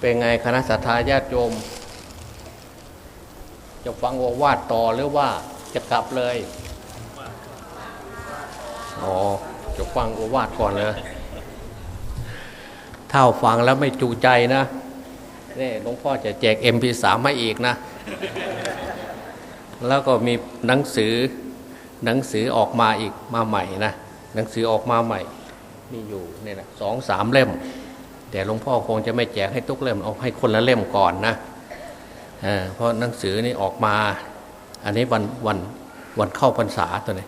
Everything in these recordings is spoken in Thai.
เป็นไงคณะสัตยาญาติโยม จะฟังโอวาทต่อหรือว่าจะกลับเลยอ๋อจะฟังโอวาทก่อนเลยถ้าฟังแล้วไม่จูใจนะนี่หลวงพ่อจะแจก MP3 มาอีกนะ แล้วก็มีหนังสือหนังสือออกมาอีกมาใหม่นะหนังสือออกมาใหม่ มีอยู่เนี่ยนะสองสามเล่ม แต่หลวงพ่อคงจะไม่แจกให้ทุกเล่มเอาให้คนละเล่มก่อนนะเเพราะหนังสือนี่ออกมา อันนี้วันวันวันเข้าพรรษาตัวนี้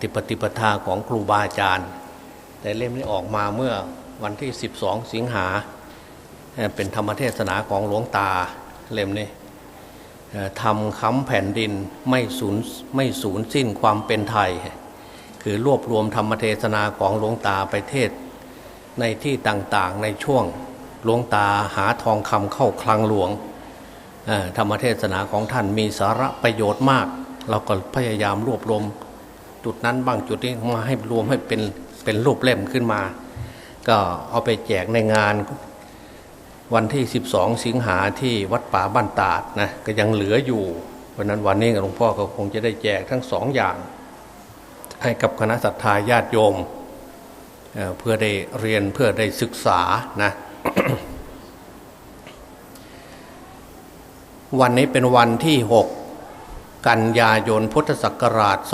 ติปฏิปทาของครูบาอาจารย์ แต่เล่มนี้ออกมาเมื่อวันที่ 12 สิงหาเเป็นธรรมเทศนาของหลวงตาเล่มนี้ทำค้ำแผ่นดินไม่สูญไม่สูญสิ้นความเป็นไทย คือรวบรวมธรรมเทศนาของหลวงตาไปเทศ ในที่ต่างๆในช่วงหลวงตาหาทองคำเข้าคลังหลวงธรรมเทศนาของท่านมีสาระประโยชน์มาก เราก็พยายามรวบรวม จุดนั้นบางจุดนี้มาให้รวมให้เป็นเป็นรูปเล่มขึ้นมา ก็เอาไปแจกในงานวันที่ 12 สิงหาที่วัดป่าบ้านตาดนะก็ยังเหลืออยู่เพราะนั้นวันนี้หลวงพ่อก็คงจะได้แจกทั้งสองอย่าง ให้กับคณะศรัทธาญาติโยม เพื่อได้เรียนเพื่อได้ศึกษานะวันนี้เป็นวันที่ 6 กันยายนพุทธศักราช 2558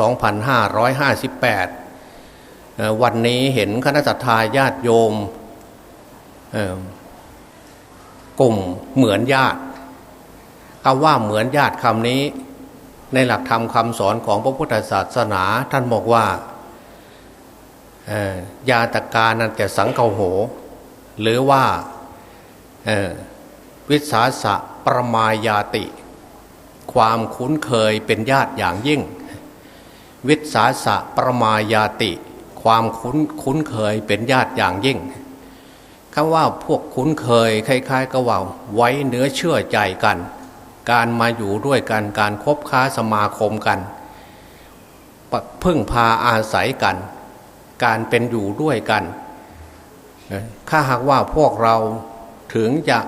เอ่อวันนี้เห็นคณะศรัทธาญาติโยมกลุ่มเหมือนญาติคำว่าเหมือนญาติคำนี้ ในหลักธรรมคำสอนของพระพุทธศาสนาท่านบอกว่า ยาตกานันแต่สังเกาโห หรือว่าวิสาสะประมายาติ ความคุ้นเคยเป็นญาติอย่างยิ่ง วิสาสะประมายาติ ความคุ้นคุ้นเคยเป็นญาติอย่างยิ่งคำว่าพวกคุ้นเคยคล้ายๆก็ว่าไว้เนื้อเชื่อใจกัน การมาอยู่ด้วยกันการคบค้าสมาคมกันพึ่งพาอาศัยกัน การเป็นอยู่ด้วยกันถ้าหากว่าพวกเราถึงจะ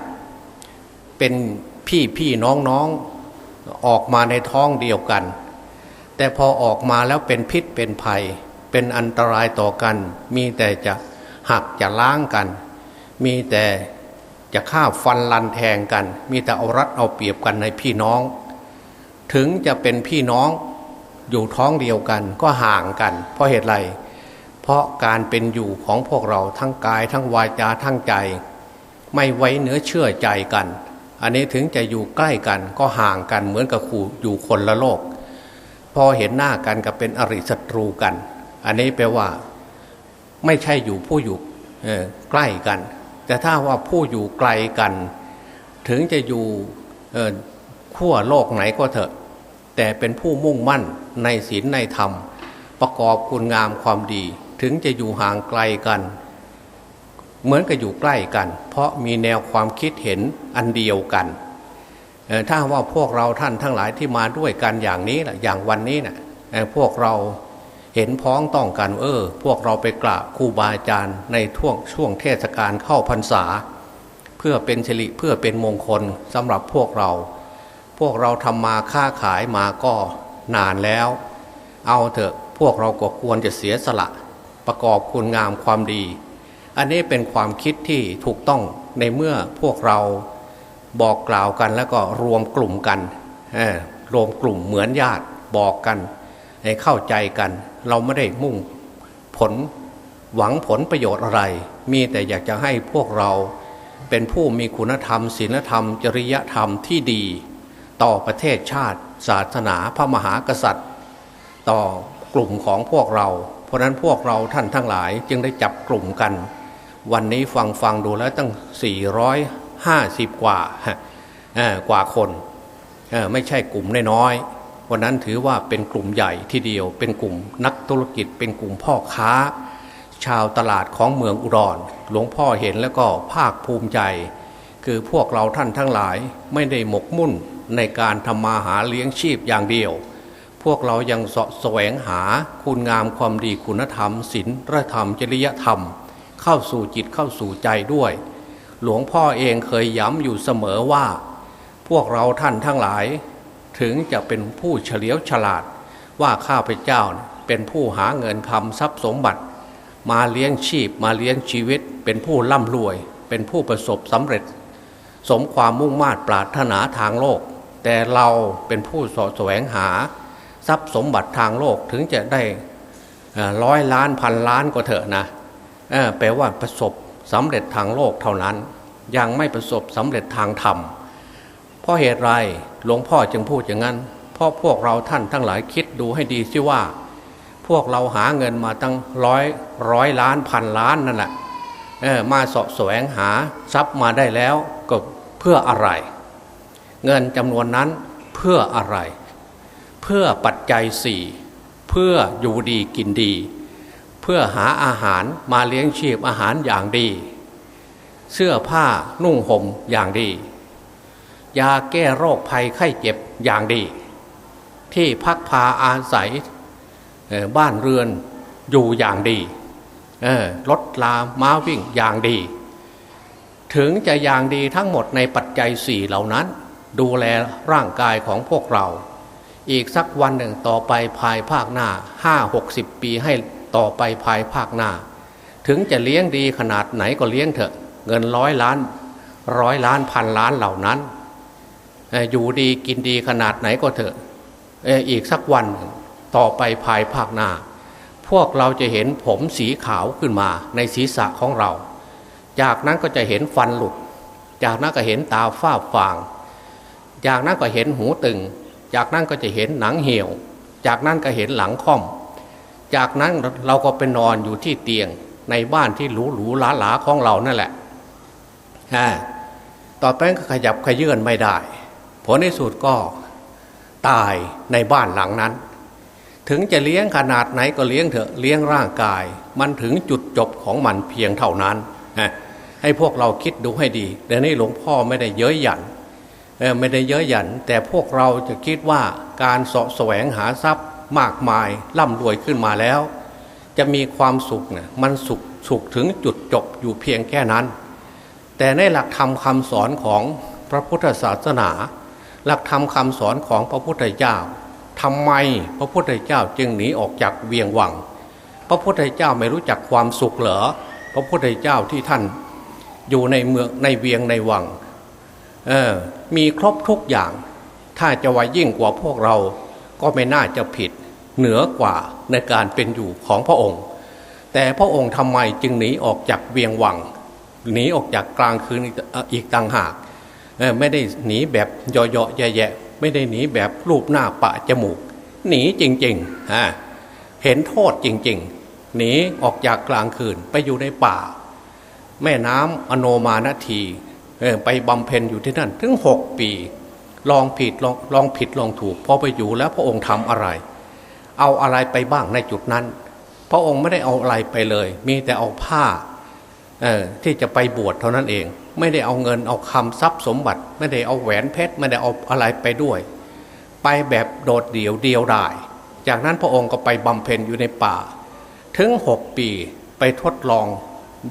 เป็นพี่พี่น้องน้องออกมาในท้องเดียวกัน แต่พอออกมาแล้วเป็นพิษเป็นภัย เป็นอันตรายต่อกัน มีแต่จะหักจะล้างกัน มีแต่จะฆ่าฟันลันแทงกัน มีแต่เอารัดเอาเปรียบกันในพี่น้อง ถึงจะเป็นพี่น้องอยู่ท้องเดียวกันก็ห่างกัน เพราะเหตุไร เพราะการเป็นอยู่ของพวกเราทั้งกายทั้งวาจาทั้งใจ ไม่ไว้เนื้อเชื่อใจกัน อันนี้ถึงจะอยู่ใกล้กันก็ห่างกันเหมือนกับคู่อยู่คนละโลก พอเห็นหน้ากันก็เป็นอริศัตรูกัน อันนี้แปลว่า ไม่ใช่อยู่ผู้อยู่ใกล้กัน แต่ถ้าว่าผู้อยู่ไกลกัน ถึงจะอยู่ขั้วโลกไหนก็เถอะ แต่เป็นผู้มุ่งมั่นในศีลในธรรมประกอบคุณงามความดี ถึงจะอยู่ห่างไกลกัน เหมือนกับอยู่ใกล้กัน เพราะมีแนวความคิดเห็นอันเดียวกันถ้าว่าพวกเราท่านทั้งหลายที่มาด้วยกันอย่างนี้แหละอย่างวันนี้นะ่ะพวกเราเห็นพ้องต้องกันเออ พวกเราไปกราบครูบาอาจารย์ในช่วงช่วงเทศกาลเข้าพรรษา เพื่อเป็นสิริเพื่อเป็นมงคลสำหรับพวกเรา พวกเราทำมาค้าขายมาก็นานแล้ว เอาเถอะพวกเราก็ควรจะเสียสละ ประกอบคุณงามความดี อันนี้เป็นความคิดที่ถูกต้องในเมื่อพวกเราบอกกล่าวกันแล้วก็รวมกลุ่มกันรวมกลุ่มเหมือนญาติบอกกันเข้าใจกัน เราไม่ได้มุ่งผลหวังผลประโยชน์อะไร มีแต่อยากจะให้พวกเราเป็นผู้มีคุณธรรมศีลธรรม จริยธรรมที่ดี ต่อประเทศชาติ ศาสนาพระมหากษัตริย์ ต่อกลุ่มของพวกเรา ราะนั้นพวกเราท่านทั้งหลายจึงได้จับกลุ่มกัน วันนี้ฟังฟังดูแล้วตั้ง 450 กว่ากว่าคนไม่ใช่กลุ่มน้อยๆวันนั้นถือว่าเป็นกลุ่มใหญ่ทีเดียว เป็นกลุ่มนักธุรกิจ เป็นกลุ่มพ่อค้า ชาวตลาดของเมืองอุดรหลวงพ่อเห็นแล้วก็ภาคภูมิใจ คือพวกเราท่านทั้งหลายไม่ได้หมกมุ่นในการทำมาหาเลี้ยงชีพอย่างเดียว พวกเรายังสะแสวงหาคุณงามความดีคุณธรรมศีลธรรมจริยธรรม เข้าสู่จิตเข้าสู่ใจด้วย หลวงพ่อเองเคยย้ำอยู่เสมอว่า พวกเราท่านทั้งหลาย ถึงจะเป็นผู้เฉลียวฉลาด ว่าข้าพเจ้าเป็นผู้หาเงินคำทรัพย์สมบัติ มาเลี้ยงชีพมาเลี้ยงชีวิต เป็นผู้ร่ำรวย เป็นผู้ประสบสำเร็จ สมความมุ่งมา่ปรารถนาทางโลก แต่เราเป็นผู้สอแสวงหา ทรัพย์สมบัติทางโลกถึงจะได้ร้อยล้านพันล้านก็เถอะนะแปลว่าประสบสำเร็จทางโลกเท่านั้น ยังไม่ประสบสำเร็จทางธรรมเพราะเหตุไรหลวงพ่อจึงพูดอย่างนั้นเพราะพวกเราท่านทั้งหลายคิดดูให้ดีสิว่า พวกเราหาเงินมาตั้งร้อยร้อยล้านพันล้านนั่นแหละมาสาะแสวงหาทรัพย์มาได้แล้วก็เพื่ออะไร เงินจำนวนนั้นเพื่ออะไร เพื่อปัจจัยสี่เพื่ออยู่ดีกินดี เพื่อหาอาหารมาเลี้ยงชีพอาหารอย่างดี เสื้อผ้านุ่งห่มอย่างดี ยาแก้โรคภัยไข้เจ็บอย่างดี ที่พักพาอาศัยบ้านเรือนอยู่อย่างดีรถลาม้าวิ่งอย่างดี ถึงจะอย่างดีทั้งหมดในปัจจัยสี่เหล่านั้น ดูแลร่างกายของพวกเรา อีกสักวันหนึ่งต่อไปภายภาคหน้าห้าหกสิบปีให้ต่อไปภายภาคหน้า ถึงจะเลี้ยงดีขนาดไหนก็เลี้ยงเถอะ เงินร้อยล้าน ร้อยล้านพันล้านเหล่านั้น อยู่ดีกินดีขนาดไหนก็เถอะอีกสักวันต่อไปภายภาคหน้า พวกเราจะเห็นผมสีขาวขึ้นมาในศีรษะของเรา จากนั้นก็จะเห็นฟันหลุด จากนั้นก็เห็นตาฝ้าฟาง จากนั้นก็เห็นหูตึง จากนั้นก็จะเห็นหนังเหี่ยว จากนั้นก็เห็นหลังค่อม จากนั้นเราก็ไปนอนอยู่ที่เตียงในบ้านที่หรูหรูหลาหลาของเรานั่นแหละต่อไปก็ขยับขยื่นไม่ได้ ผลในสุดก็ตายในบ้านหลังนั้น ถึงจะเลี้ยงขนาดไหนก็เลี้ยงเถอะเลี้ยงร่างกาย มันถึงจุดจบของมันเพียงเท่านั้น ให้พวกเราคิดดูให้ดีแต่นี่หลวงพ่อไม่ได้เย้ยหยัน ไม่ได้เยอะหยัน แต่พวกเราจะคิดว่าการสาะแสวงหาทรัพย์มากมายร่ำรวยขึ้นมาแล้ว จะมีความสุขเนี่ยมันสุขสุขถึงจุดจบอยู่เพียงแค่นั้น แต่ในหลักธรรมคาสอนของพระพุทธศาสนา หลักธรรมคาสอนของพระพุทธเจ้าทำไมพระพุทธเจ้าจึงหนีออกจากเวียงวัง พระพุทธเจ้าไม่รู้จักความสุขเหรอพระพุทธเจ้าที่ท่านอยู่ในเมืองในเวียงในวัง เออ มีครบทุกอย่าง ถ้าจะว่ายิ่งกว่าพวกเราก็ไม่น่าจะผิดเหนือกว่าในการเป็นอยู่ของพระองค์ แต่พระองค์ทำไมจึงหนีออกจากเวียงวังหนีออกจากกลางคืนอีกต่างหาก ไม่ได้หนีแบบเยาะๆแย่ๆไม่ได้หนีแบบรูปหน้าปะจมูก หนีจริงๆฮะเห็นโทษจริงๆ หนีออกจากกลางคืนไปอยู่ในป่า แม่น้ำอโนมาณที ไปบำเพ็ญอยู่ที่นั่น ถึงหกปี ลองผิดลองลองผิดลองถูกพอไปอยู่แล้วพระองค์ทำอะไร เอาอะไรไปบ้างในจุดนั้น พระองค์ไม่ได้เอาอะไรไปเลย มีแต่เอาผ้าที่จะไปบวชเท่านั้นเอง ไม่ได้เอาเงินเอาคำทรัพย์สมบัติ ไม่ได้เอาแหวนเพชรไม่ได้เอาอะไรไปด้วย ไปแบบโดดเดี่ยวเดียวดายจากนั้นพระองค์ก็ไปบำเพ็ญอยู่ในป่า ถึงหกปีไปทดลอง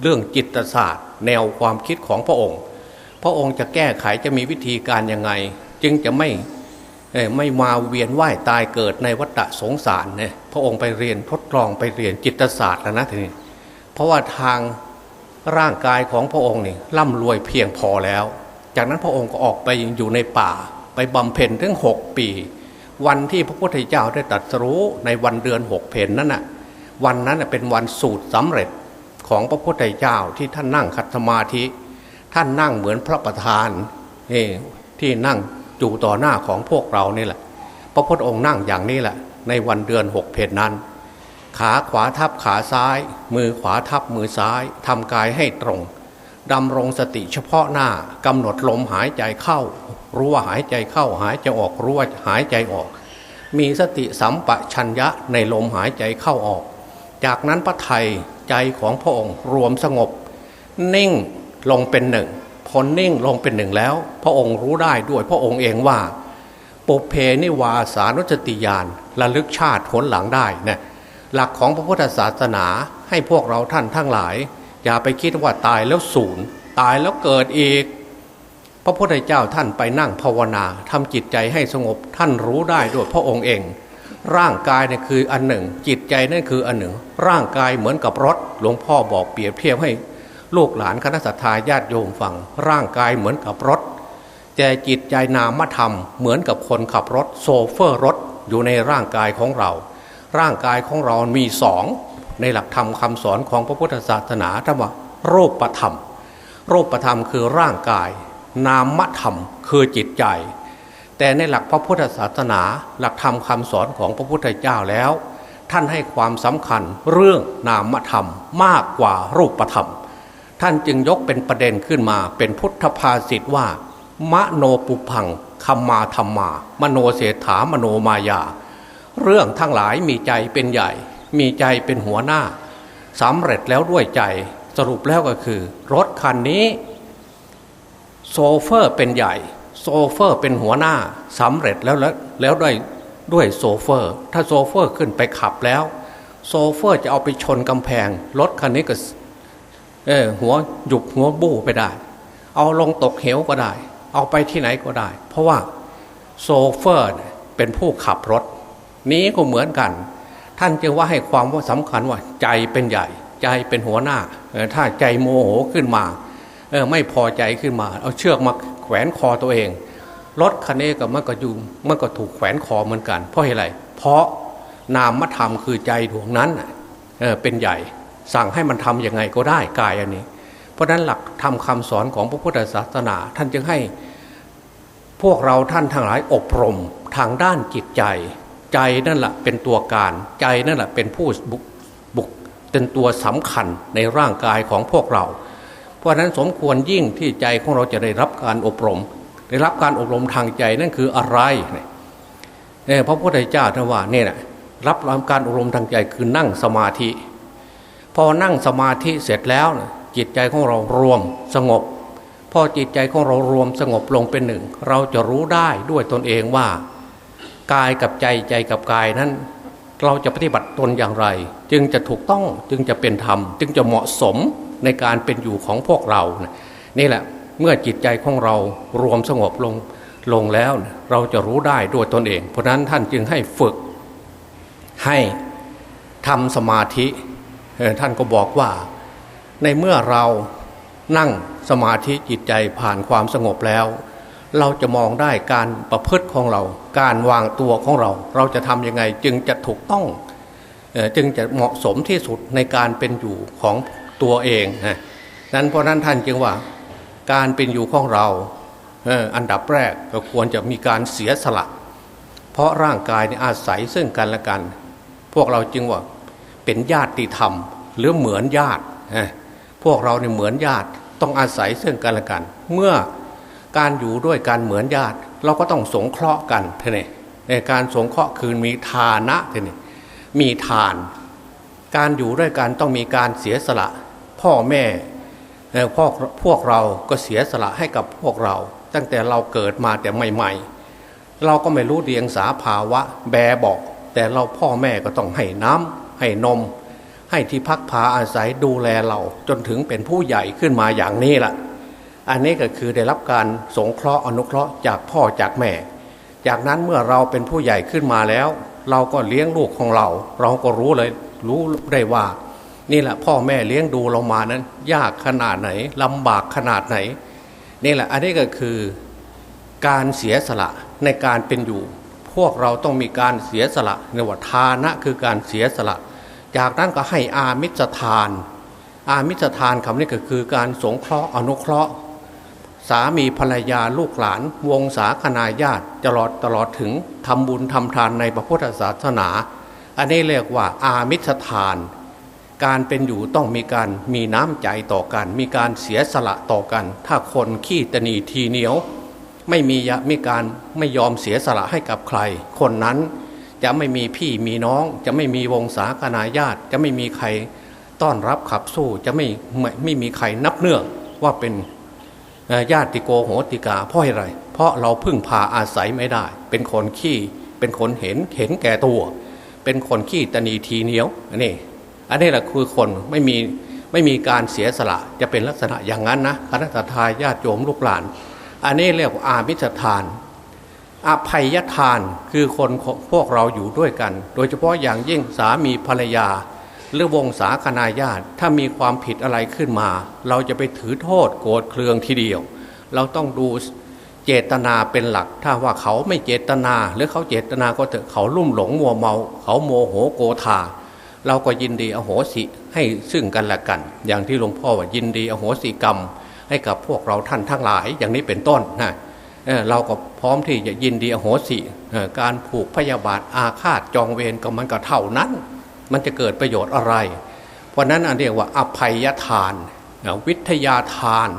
เรื่องจิตศาสตร์ แนวความคิดของพระองค์ พระองค์จะแก้ไขจะมีวิธีการยังไง จึงจะไม่ไม่มาเวียนว่ายตายเกิดในวัฏสงสารเนี่ยพระองค์ไปเรียนทดลองไปเรียนจิตศาสตร์แล้วนะทีนี้เพราะว่าทางร่างกายของพระองค์นี่ร่ำรวยเพียงพอแล้ว จากนั้นพระองค์ก็ออกไปอยู่ในป่า ไปบำเพ็ญถึงหกปี วันที่พระพุทธเจ้าได้ตรัสรู้ในวันเดือนหกเพนนั่นน่ะวันนั้นเป็นวันสูตรสำเร็จของพระพุทธเจ้าที่ท่านนั่งคัตสมาธิ ท่านนั่งเหมือนพระประธานนี่ที่นั่งจู่ต่อหน้าของพวกเรานี่แหละ พระพุทธองค์นั่งอย่างนี้แหละ ในวันเดือนหกเพนนั้น ขาขวาทับขาซ้าย มือขวาทับมือซ้ายทำกายให้ตรงดำรงสติเฉพาะหน้ากำหนดลมหายใจเข้า รู้ว่าหายใจเข้าหายใจออกรู้ว่าหายใจออก มีสติสัมปชัญญะในลมหายใจเข้าออก จากนั้นพระไทยใจของพระองค์รวมสงบ นิ่ง ลงเป็นหนึ่งพอนิ่งลงเป็นหนึ่งแล้ว พระองค์รู้ได้ด้วยพระองค์เองว่า ปุเพนิวาสานุสติญาณระลึกชาติผลหลังได้นะหลักของพระพุทธศาสนาให้พวกเราท่านทั้งหลาย อย่าไปคิดว่าตายแล้วศูนย์ตายแล้วเกิดอีก พระพุทธเจ้าท่านไปนั่งภาวนาทำจิตใจให้สงบท่านรู้ได้ด้วยพระองค์เอง ร่างกายเนี่ยคืออันหนึ่ง จิตใจนั่นคืออันหนึ่ง ร่างกายเหมือนกับรถ หลวงพ่อบอกเปรียบเทียบให้ ลูกหลานคณะสัตยาญาติโยมฟัง ร่างกายเหมือนกับรถ แต่จิตใจนามธรรม เหมือนกับคนขับรถโซเฟอร์รถอยู่ในร่างกายของเรา ร่างกายของเรามีสองในหลักธรรมคำสอนของพระพุทธศาสนาธรรมว่ารูปธรรมรูประธรรมคือร่างกาย นามธรรมคือจิตใจ แต่ในหลักพระพุทธศาสนา หลักธรรมคำสอนของพระพุทธเจ้าแล้ว ท่านให้ความสำคัญเรื่องนามธรรมมากกว่ารูปธรรม ท่านจึงยกเป็นประเด็นขึ้นมา เป็นพุทธภาษิตว่ามโนปุพังคัมมาธรรมา มโนเศรษฐามโนมายา เรื่องทั้งหลายมีใจเป็นใหญ่ มีใจเป็นหัวหน้าสำเร็จแล้วด้วยใจสรุปแล้วก็คือ รถคันนี้ โซเฟอร์เป็นใหญ่ โซเฟอร์เป็นหัวหน้าสำเร็จแล้วแล้วแล้วด้วยด้วยโซเฟอร์ ถ้าโซเฟอร์ขึ้นไปขับแล้ว โซเฟอร์จะเอาไปชนกำแพง รถคันนี้ก็ เออ หัวหยุบหัวบู้ไปได้ เอาลงตกเหวก็ได้ เอาไปที่ไหนก็ได้ เพราะว่าโซเฟอร์เป็นผู้ขับรถ นี้ก็เหมือนกัน ท่านจึงว่าให้ความว่าสำคัญว่าใจเป็นใหญ่ ใจเป็นหัวหน้าถ้าใจโมโหขึ้นมาเออไม่พอใจขึ้นมา เอาเชือกมาแขวนคอตัวเองรถคันนี้ก็มันก็อยู่มันก็ถูกแขวนคอเหมือนกัน เพราะอะไรเพราะนามธรรมคือใจดวงนั้นเออเป็นใหญ่ สั่งให้มันทํำยังไงก็ได้กายอันนี้ เพราะนั้นหลักทำคำสอนของพระพุทธศาสนา ท่านจึงให้พวกเราท่านทั้งหลายอบรมทางด้านจิตใจ ใจนั่นแหละเป็นตัวการ ใจนั่นแหละเป็นผู้บุกบุกเป็นตัวสำคัญในร่างกายของพวกเรา เพราะนั้นสมควรยิ่งที่ใจของเราจะได้รับการอบรม ได้รับการอบรมทางใจนั่นคืออะไรเนี่ยพระพุทธเจ้าท่านว่าเนี่ยรับรับการอบรมทางใจคือนั่งสมาธิ พอนั่งสมาธิเสร็จแล้วจิตใจของเรารวมสงบ พอจิตใจของเรารวมสงบลงเป็นหนึ่ง เราจะรู้ได้ด้วยตนเองว่า กายกับใจใจกับกายนั้น เราจะปฏิบัติตนอย่างไร จึงจะถูกต้องจึงจะเป็นธรรม จึงจะเหมาะสมในการเป็นอยู่ของพวกเรานี่แหละเมื่อจิตใจของเรารวมสงบลงลงแล้วเราจะรู้ได้ด้วยตนเอง เพราะนั้นท่านจึงให้ฝึกให้ทำสมาธิ ท่านก็บอกว่า ในเมื่อเรานั่งสมาธิจิตใจผ่านความสงบแล้ว เราจะมองได้การประพฤติของเรา การวางตัวของเรา เราจะทำยังไงจึงจะถูกต้องจึงจะเหมาะสมที่สุดในการเป็นอยู่ของตัวเองนั้นเพราะนั้นท่านจึงว่าการเป็นอยู่ของเราอันดับแรกก็ควรจะมีการเสียสละ เพราะร่างกายนี่อาศัยซึ่งกันและกัน พวกเราจึงว่า เป็นญาติธรรม หรือเหมือนญาติพวกเราเนี่ยเหมือนญาติต้องอาศัยซึ่งกันและกัน เมื่อการอยู่ด้วยการเหมือนญาติ เราก็ต้องสงเคราะห์กันเท่นี่ในการสงเคราะห์คือมีทานะเท่นี่มีทาน การอยู่ด้วยกันต้องมีการเสียสละ พ่อแม่พ่อพวกเราก็เสียสละให้กับพวกเรา ตั้งแต่เราเกิดมาแต่ใหม่ ๆ เราก็ไม่รู้เดียงสาภาวะแบบอกแต่เราพ่อแม่ก็ต้องให้น้ำ ให้นม ให้ที่พักพาอาศัยดูแลเราจนถึงเป็นผู้ใหญ่ขึ้นมาอย่างนี้แหละอันนี้ก็คือได้รับการสงเคราะห์อนุเคราะห์จากพ่อจากแม่ จากนั้นเมื่อเราเป็นผู้ใหญ่ขึ้นมาแล้ว เราก็เลี้ยงลูกของเรา เราก็รู้เลยรู้ได้ว่า นี่แหละพ่อแม่เลี้ยงดูเรามานั้น ยากขนาดไหนลำบากขนาดไหน นี่แหละอันนี้ก็คือการเสียสละในการเป็นอยู่ พวกเราต้องมีการเสียสละในวัฏานะคือการเสียสละ จากนั้นก็ให้อามิสทาน อามิสทานคำนี้ก็คือการสงเคราะห์อนุเคราะห์ สามีภรรยาลูกหลาน วงศาคณาญาติตลอดตลอดถึงทำบุญทำทานในพระพุทธศาสนา อันนี้เรียกว่าอามิสทาน การเป็นอยู่ต้องมีการมีน้ำใจต่อกัน มีการเสียสละต่อกัน ถ้าคนขี้ตนีทีเหนียว ไม่มียมีการไม่ยอมเสียสละให้กับใคร คนนั้น จะไม่มีพี่มีน้อง จะไม่มีวงศาคณาญาติ จะไม่มีใครต้อนรับขับสู้จะไม่ไม่ไม่มีใครนับเนื่องว่าเป็นญาติโกโหติกาเพราะอะไร เพราะเราพึ่งพาอาศัยไม่ได้ เป็นคนขี้เป็นคนเห็นเห็นแก่ตัว เป็นคนขี้ตนีทีเหนียวนี่อันนี้แหละคือคนไม่มีไม่มีการเสียสละจะเป็นลักษณะอย่างนั้นนะคณะทาญาติโยมลูกหลาน อันนี้เรียกว่าอามิสทาน อภัยทานคือคนพวกเราอยู่ด้วยกัน โดยเฉพาะอย่างยิ่งสามีภรรยา หรือวงศาคณาญาติ ถ้ามีความผิดอะไรขึ้นมา เราจะไปถือโทษโกรธเคืองทีเดียว เราต้องดูเจตนาเป็นหลัก ถ้าว่าเขาไม่เจตนาหรือเขาเจตนาก็เถอะเขาลุ่มหลงมัวเมา เขาโมโหโกธาเราก็ยินดีอโหสิให้ซึ่งกันและกัน อย่างที่หลวงพ่อว่ายินดีอโหสิกรรม ให้กับพวกเราท่านทั้งหลายอย่างนี้เป็นต้นนะ เเราก็พร้อมที่จะยินดีอโหสิการผูกพยาบาทอาฆาตจองเวรก็มันก็เท่านั้น มันจะเกิดประโยชน์อะไร เพราะนั้นอันเรียกว่าอภัยทานวิทยาทาน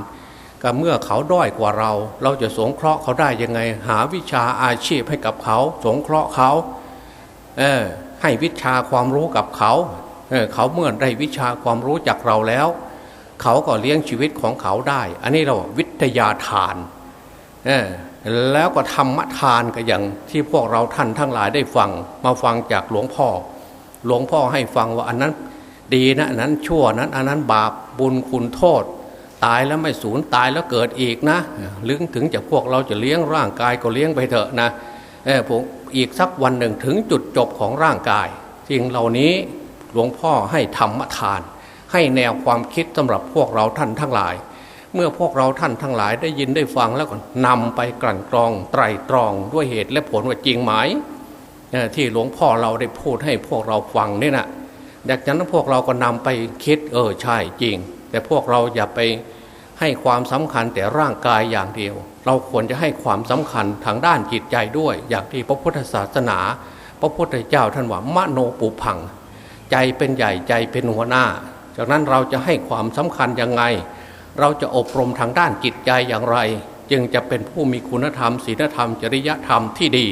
ก็เมื่อเขาด้อยกว่าเรา เราจะสงเคราะห์เขาได้ยังไง หาวิชาอาชีพให้กับเขา สงเคราะห์เขาเออให้วิชาความรู้กับเขาเเขาเมื่อได้วิชาความรู้จากเราแล้ว เขาก็เลี้ยงชีวิตของเขาได้ อันนี้เราวิทยาทาน แล้วก็ธรรมทานก็อย่างที่พวกเราท่านทั้งหลายได้ฟังมาฟังจากหลวงพ่อ หลวงพ่อให้ฟังว่าอันนั้นดีนะอันนั้นชั่วนั้นอันนั้นบาปบุญคุณโทษ ตายแล้วไม่สูญตายแล้วเกิดอีกนะลึงถึงจะพวกเราจะเลี้ยงร่างกายก็เลี้ยงไปเถอะนะเออผมอีกสักวันหนึ่งถึงจุดจบของร่างกายสิ่งเหล่านี้หลวงพ่อให้ธรรมทาน ให้แนวความคิดสำหรับพวกเราท่านทั้งหลาย เมื่อพวกเราท่านทั้งหลายได้ยินได้ฟังแล้วก็นำไปกลั่นกรองไตรตรองด้วยเหตุและผลว่าจริงไหมที่หลวงพ่อเราได้พูดให้พวกเราฟังนี่นะดังนั้นพวกเราก็นำไปคิดเออใช่จริง แต่พวกเราอย่าไปให้ความสำคัญแต่ร่างกายอย่างเดียว เราควรจะให้ความสำคัญทางด้านจิตใจด้วย อย่างที่พระพุทธศาสนา พระพุทธเจ้าท่านว่ามโนปุพัง ใจเป็นใหญ่ใจเป็นหัวหน้า จากนั้นเราจะให้ความสำคัญยังไง เราจะอบรมทางด้านจิตใจอย่างไร จึงจะเป็นผู้มีคุณธรรมศีลธรรม จริยธรรมที่ดี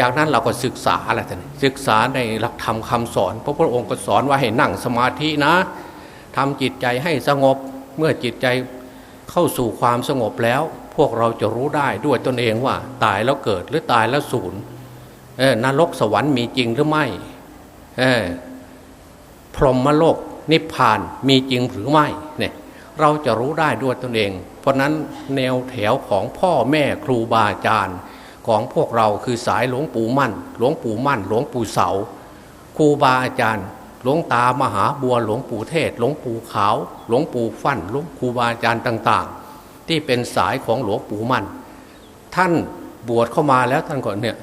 จากนั้นเราก็ศึกษาอะไรท่านศึกษาในหลักธรรมคาสอน พระพุทธองค์ก็สอนว่าให้นั่งสมาธินะทำจิตใจให้สงบเมื่อจิตใจเข้าสู่ความสงบแล้ว พวกเราจะรู้ได้ด้วยตนเองว่า ตายแล้วเกิดหรือตายแล้วสูญนรกสวรรค์มีจริงหรือไม่พรหมโลกนิพพานมีจริงหรือไม่เนี่ย เราจะรู้ได้ด้วยตนเอง เพราะนั้นแนวแถวของพ่อแม่ครูบาอาจารย์ ของพวกเราคือสายหลวงปู่มั่น หลวงปู่มั่น หลวงปู่เสา ครูบาอาจารย์ หลวงตามหาบัวหลวงปู่เทศ หลวงปู่ขาว หลวงปู่ฟั่นหลวงครูบาอาจารย์ต่าง ๆ ที่เป็นสายของหลวงปู่มั่น ท่านบวชเข้ามาแล้วท่านก็เนี่ย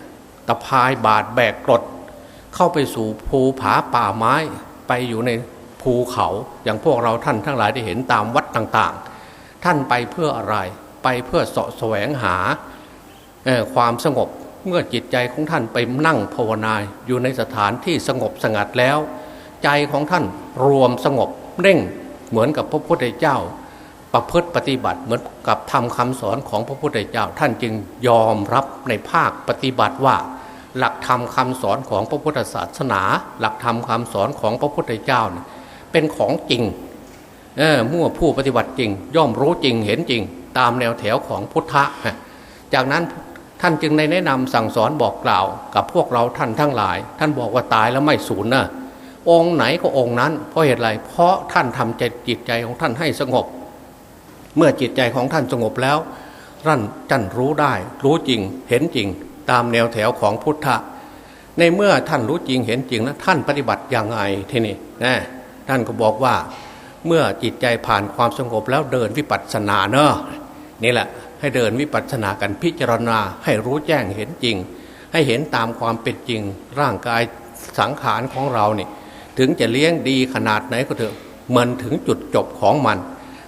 ตะพายบาดแบกกรดเข้าไปสู่ภูผาป่าไม้ไปอยู่ในภูเขาอย่างพวกเราท่านทั้งหลายได้เห็นตามวัด ต่างๆ ท่านไปเพื่ออะไร ไปเพื่อสาะแสวงหาความสงบเมื่อจิตใจของท่านไปนั่งภาวนาอยู่ในสถานที่สงบสงัดแล้ว ใจของท่านรวมสงบเร่งเหมือนกับพระพุทธเจ้า ประพฤติปฏิบัติเหมือนกับทำคำสอนของพระพุทธเจ้า ท่านจึงยอมรับในภาคปฏิบัติว่า หลักธรรมคาสอนของพระพุทธศาสนา หลักธรรมคาสอนของพระพุทธเจ้า เป็นของจริง เออมั่วผู้ปฏิบัติจริง ย่อมรู้จริงเห็นจริง ตามแนวแถวของพุทธะจากนั้นท่านจึงในแนะนำสั่งสอนบอกกล่าว กับพวกเราท่านทั้งหลาย ท่านบอกว่าตายแล้วไม่สูญนะองค์ไหนก็องค์นั้น เพราะเหตุไรเพราะท่านทำใจจิตใจของท่านให้สงบ เมื่อจิตใจของท่านสงบแล้วท่านจันรู้ได้ รู้จริงเห็นจริง ตามแนวแถวของพุทธะในเมื่อท่านรู้จริงเห็นจริงแล้วท่านปฏิบัติอย่างไงทีนี้นะท่านก็บอกว่า เมื่อจิตใจผ่านความสงบแล้วเดินวิปัสสนาเนอะนี่แหละให้เดินวิปัสสนากันพิจารณาให้รู้แจ้งเห็นจริง ให้เห็นตามความเป็นจริง ร่างกายสังขารของเราเนี่ยถึงจะเลี้ยงดีขนาดไหนก็เถอะมันถึงจุดจบของมัน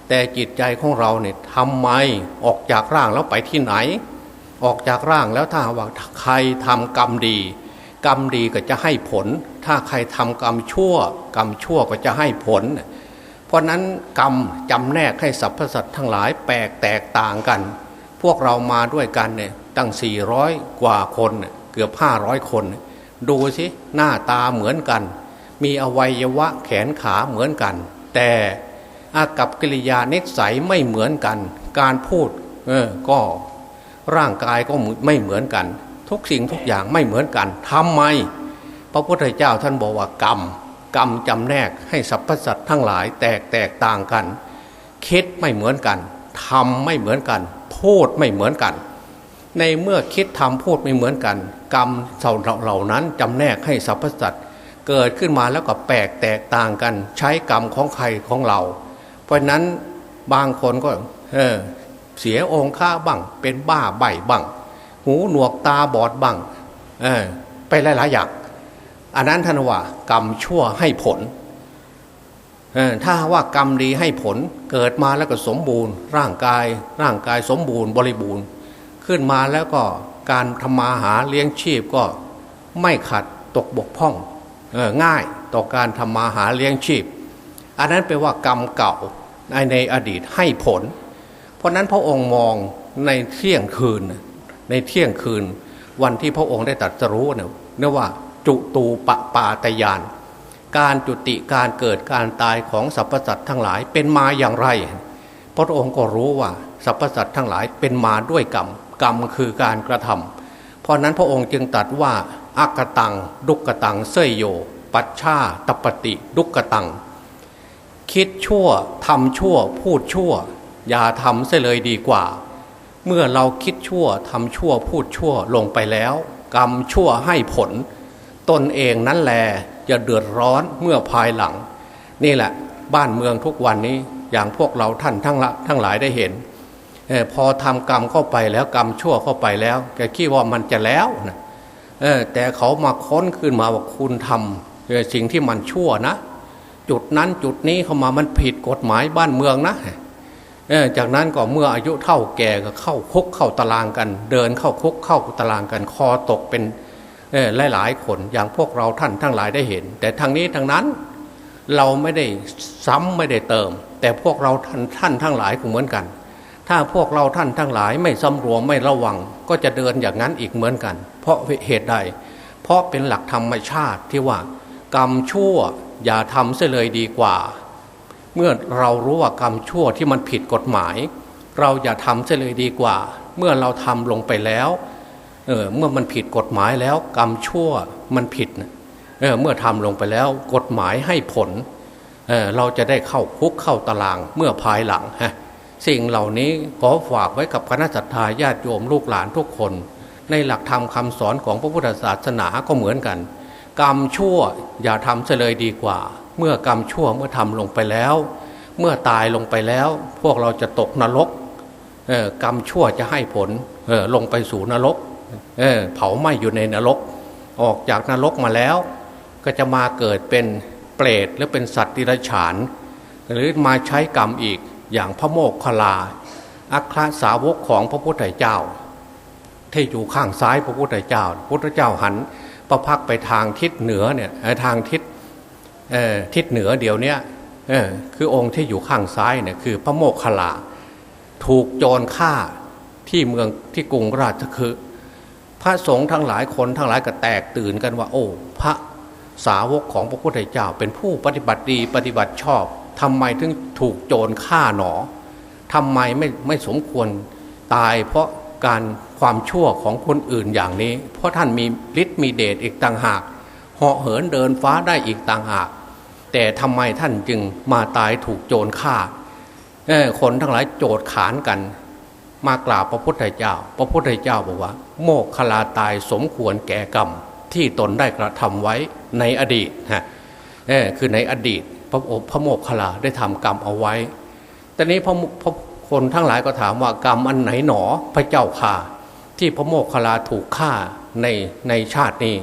แต่จิตใจของเราเนี่ยทำไมออกจากร่างแล้วไปที่ไหน ออกจากร่างแล้วถ้าว่าใครทำกรรมดี กรรมดีก็จะให้ผล ถ้าใครทำกรรมชั่ว กรรมชั่วก็จะให้ผลเราะนั้นกรรมจำแนกให้สรรพสัตว์ทั้งหลายแปลกแตกต่างกัน พวกเรามาด้วยกันเนี่ยตั้ง 400 กว่าคนเกือบ 500 คน ดูสิหน้าตาเหมือนกัน มีอวัยวะแขนขาเหมือนกัน แต่อากับกิริยานิสัยไม่เหมือนกัน การพูดเออก็ร่างกายก็ไม่เหมือนกัน ทุกสิ่งทุกอย่างไม่เหมือนกันทำไม พระพุทธเจ้าท่านบอกว่ากรรม กรรมจำแนกให้สรรพสัตว์ทั้งหลายแตกแตกต่างกัน คิดไม่เหมือนกันทำไม่เหมือนกัน พูดไม่เหมือนกัน ในเมื่อคิดทำพูดไม่เหมือนกัน กรรมเหล่านั้นจำแนกให้สรรพสัตว์เกิดขึ้นมาแล้วก็แปลกแตกต่างกัน ใช้กรรมของใครของเรา เพราะนั้นบางคนก็เออเสียองค์ค่าบังเป็นบ้าใบบังหูหนวกตาบอดบังเออไปหลายๆอย่าง อันนั้นท่านว่ากรรมชั่วให้ผลถ้าว่ากรรมดีให้ผลเกิดมาแล้วก็สมบูรณ์ ร่างกายร่างกายสมบูรณ์บริบูรณ์ ขึ้นมาแล้วก็การทำมาหาเลี้ยงชีพก็ไม่ขัดตกบกพร่องง่ายต่อการทำมาหาเลี้ยงชีพ อันนั้นแปลว่ากรรมเก่าในในอดีตให้ผล เพราะนั้นพระองค์มองในเที่ยงคืนในเที่ยงคืน วันที่พระองค์ได้ตรัสรู้เนี่ยเรียกว่า จุตูปปาตยาน การจุติการเกิดการตายของสรรพสัตว์ทั้งหลายเป็นมาอย่างไร พระองค์ก็รู้ว่าสรรพสัตว์ทั้งหลายเป็นมาด้วยกรรมกรรมคือการกระทำเพราะนั้นพระองค์จึงตรัสว่าอักตัง ดุกตังเสยโย ปัชชาตปฏิดุกตัง คิดชั่วทำชั่ว พูดชั่ว อย่าทำเสียเลยดีกว่า เมื่อเราคิดชั่วทำชั่วพูดชั่วลงไปแล้ว กรรมชั่วให้ผล ตนเองนั่นแหละจะเดือดร้อนเมื่อภายหลัง นี่แหละ บ้านเมืองทุกวันนี้อย่างพวกเราท่านทั้งละทั้งหลายได้เห็นอพอทำกรรมเข้าไปแล้วกรรมชั่วเข้าไปแล้วแกคิดว่ามันจะแล้วนะแต่เขามาค้นขึ้นมาว่าคุณทำสิ่งที่มันชั่วนะ จุดนั้นจุดนี้เข้ามามันผิดกฎหมายบ้านเมืองนะจากนั้นก็เมื่ออายุเท่าแก่ก็เข้าคุกเข้าตารางกัน เดินเข้าคุกเข้าตารางกัน คอตกเป็น หลายหลายคนอย่างพวกเราท่านทั้งหลายได้เห็น แต่ทางนี้ทางนั้นเราไม่ได้ซ้ำไม่ได้เติม แต่พวกเราท่านท่านทั้งหลายก็เหมือนกัน ถ้าพวกเราท่านทั้งหลายไม่สำรวมไม่ระวัง ก็จะเดินอย่างนั้นอีกเหมือนกัน เพราะเหตุใด เพราะเป็นหลักธรรมชาติที่ว่ากรรมชั่วอย่าทำเสียเลยดีกว่า เมื่อเรารู้ว่ากรรมชั่วที่มันผิดกฎหมาย เราอย่าทำเสียเลยดีกว่า เมื่อเราทำลงไปแล้ว เออเมื่อมันผิดกฎหมายแล้วกรรมชั่วมันผิดเออเมื่อทำลงไปแล้วกฎหมายให้ผลเออเราจะได้เข้าคุกเข้าตารางเมื่อภายหลังฮะสิ่งเหล่านี้ขอฝากไว้กับคณะสัตยาญาติโยมลูกหลานทุกคน ในหลักธรรมคาสอนของพระพุทธศาสนาก็เหมือนกัน กรรมชั่วอย่าทำเฉลยดีกว่า เมื่อกรรมชั่วเมื่อทำลงไปแล้ว เมื่อตายลงไปแล้ว พวกเราจะตกนรกกรรมชั่วจะให้ผลลงไปสู่นรก เออเผาไหม้อยู่ในนรก ออกจากนรกมาแล้ว ก็จะมาเกิดเป็นเปรตหรือเป็นสัตว์ดิรัจฉาน หรือมาใช้กรรมอีกอย่างพระโมกขลา อัครสาวกของพระพุทธเจ้า ที่อยู่ข้างซ้ายพระพุทธเจ้า พระพุทธเจ้าหันประพักไปทางทิศเหนือเนี่ยทางทิศทิศเหนือเดี๋ยวนี้คือองค์ที่อยู่ข้างซ้ายเนี่ยคือพระโมกขลา ถูกโจรฆ่าที่เมืองที่กรุงราชคือ พระสงฆ์ทั้งหลายคนทั้งหลายก็แตกตื่นกันว่า โอ้ พระสาวกของพระพุทธเจ้า เป็นผู้ปฏิบัติดีปฏิบัติชอบทำไมถึงถูกโจรฆ่าหนอทำไมไม่ไม่สมควรตายเพราะการความชั่วของคนอื่นอย่างนี้ เพราะท่านมีฤทธิ์มีเดชอีกต่างหากเหาะเหินเดินฟ้าได้อีกต่างหาก แต่ทำไมท่านจึงมาตายถูกโจรฆ่าคนทั้งหลายโจดขานกัน มากราบพระพุทธเจ้า พระพุทธเจ้าบอกว่า โมกขลาตายสมควรแก่กรรม ที่ตนได้กระทำไว้ในอดีตฮะเออคือในอดีตพระพระโมกขลาได้ทำกรรมเอาไว้ แต่นี้พระพระคนทั้งหลายก็ถามว่ากรรมอันไหนหนอพระเจ้าข่าที่พระโมกขลาถูกฆ่าในในชาตินี้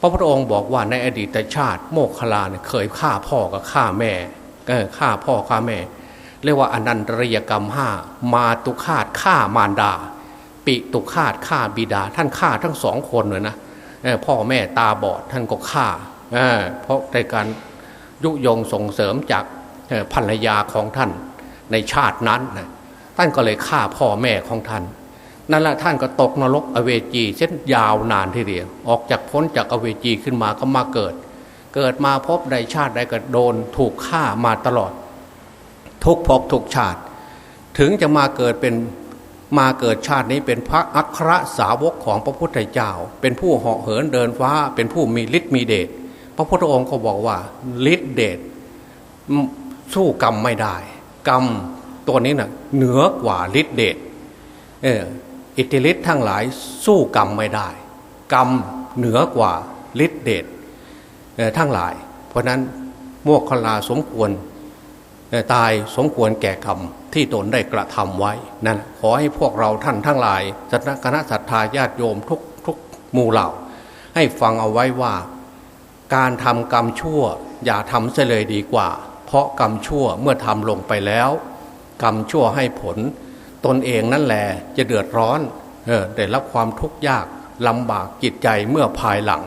พระพุทธองค์บอกว่าในอดีตชาติโมกขลาเนี่ยเคยฆ่าพ่อกับฆ่าแม่เออฆ่าพ่อฆ่าแม่ เรียกว่าอนันตริยกรรมห้ามาตุคาตฆ่ามารดา ปิตุคาตฆ่าบิดา ท่านฆ่าทั้งสองคนเลยนะพ่อแม่ตาบอดท่านก็ฆ่าเพราะในการยุยงส่งเสริมจากภรรยาของท่านในชาตินั้นนะท่านก็เลยฆ่าพ่อแม่ของท่าน นั่นแหละท่านก็ตกนรกอเวจีเช่นยาวนานทีเดียว ออกจากพ้นจากอเวจีขึ้นมาก็มาเกิด เกิดมาพบใดชาติใดก็โดนถูกฆ่ามาตลอด ทุกภพทุกชาติ ถึงจะมาเกิดเป็นมาเกิดชาตินี้เป็นพระอัครสาวกของพระพุทธเจ้า เป็นผู้เหาะเหินเดินฟ้า เป็นผู้มีฤทธิ์มีเดชพระพุทธองค์ก็บอกว่าฤทธิ์เดชสู้กรรมไม่ได้ กรรมตัวนี้นะ่ะเหนือกว่าฤทธิ์เดชเอออิทธิฤทธิ์ทั้งหลายสู้กรรมไม่ได้ กรรมเหนือกว่าฤทธิ์เดชทั้งหลาย เพราะนั้นโมกขลาสมควร ตายสมควรแก่กรรมที่ตนได้กระทำไว้นั่นขอให้พวกเราท่านทั้งหลายสัตคณะศรัทธาญาติโยมทุกทุกหมู่เหล่า ให้ฟังเอาไว้ว่า การทำกรรมชั่วอย่าทำเสียเลยดีกว่า เพราะกรรมชั่วเมื่อทำลงไปแล้ว กรรมชั่วให้ผล ตนเองนั่นแหละจะเดือดร้อนเออได้รับความทุกข์ยากลำบากจิตใจเมื่อภายหลัง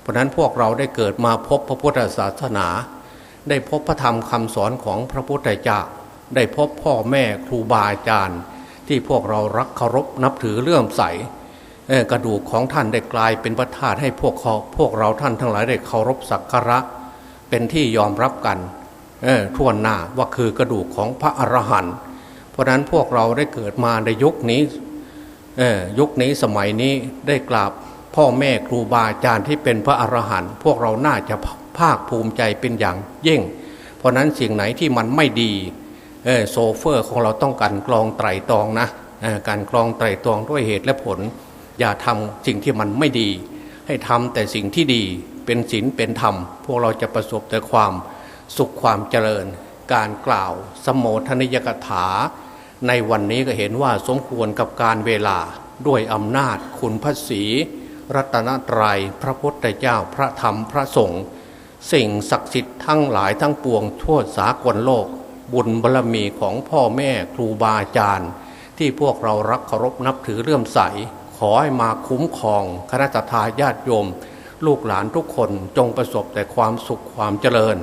เพราะนั้นพวกเราได้เกิดมาพบพระพุทธศาสนา ได้พบพระธรรมคำสอนของพระพุทธเจ้า ได้พบพ่อแม่ครูบาอาจารย์ ที่พวกเรารักเคารพนับถือเลื่อมใสกระดูกของท่านได้กลายเป็นพระธาตุให้พวกเขาพวกเราท่านทั้งหลายได้เคารพสักการะ เป็นที่ยอมรับกันทั่วหน้าว่าคือกระดูกของพระอรหันต์เพราะนั้นพวกเราได้เกิดมาในยุคนี้ยุคนี้สมัยนี้ได้กราบพ่อแม่ครูบาอาจารย์ที่เป็นพระอรหันต์พวกเราน่าจะ ภาคภูมิใจเป็นอย่างยิ่ง เพราะนั้นสิ่งไหนที่มันไม่ดีโซเฟอร์ของเราต้องการกรองไตรตรองนะการกรองไตรตรองด้วยเหตุและผล อย่าทำสิ่งที่มันไม่ดี ให้ทำแต่สิ่งที่ดีเป็นศีลเป็นธรรม พวกเราจะประสบแต่ความสุขความเจริญ การกล่าวสมโภชนิยกถา ในวันนี้ก็เห็นว่าสมควรกับการเวลาด้วยอำนาจคุณพระศีรัตนตรยัยพระพุทธเจ้าพระธรรมพระสงฆ์ สิ่งศักดิ์สิทธิ์ทั้งหลายทั้งปวงทั่วสากลโลก บุญบารรมีของพ่อแม่ครูบาอาจารย์ ที่พวกเรารักเคารพนับถือเลื่อมใส ขอให้มาคุ้มครองคณะทาญาติโยม ลูกหลานทุกคนจงประสบแต่ความสุขความเจริญ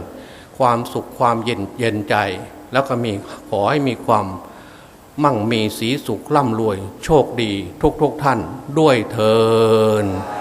ความสุขความเย็นเย็นใจ แล้วก็มีขอให้มีความมั่งมีสีสุขร่ำรวย โชคดีทุกๆทท่านด้วยเทอ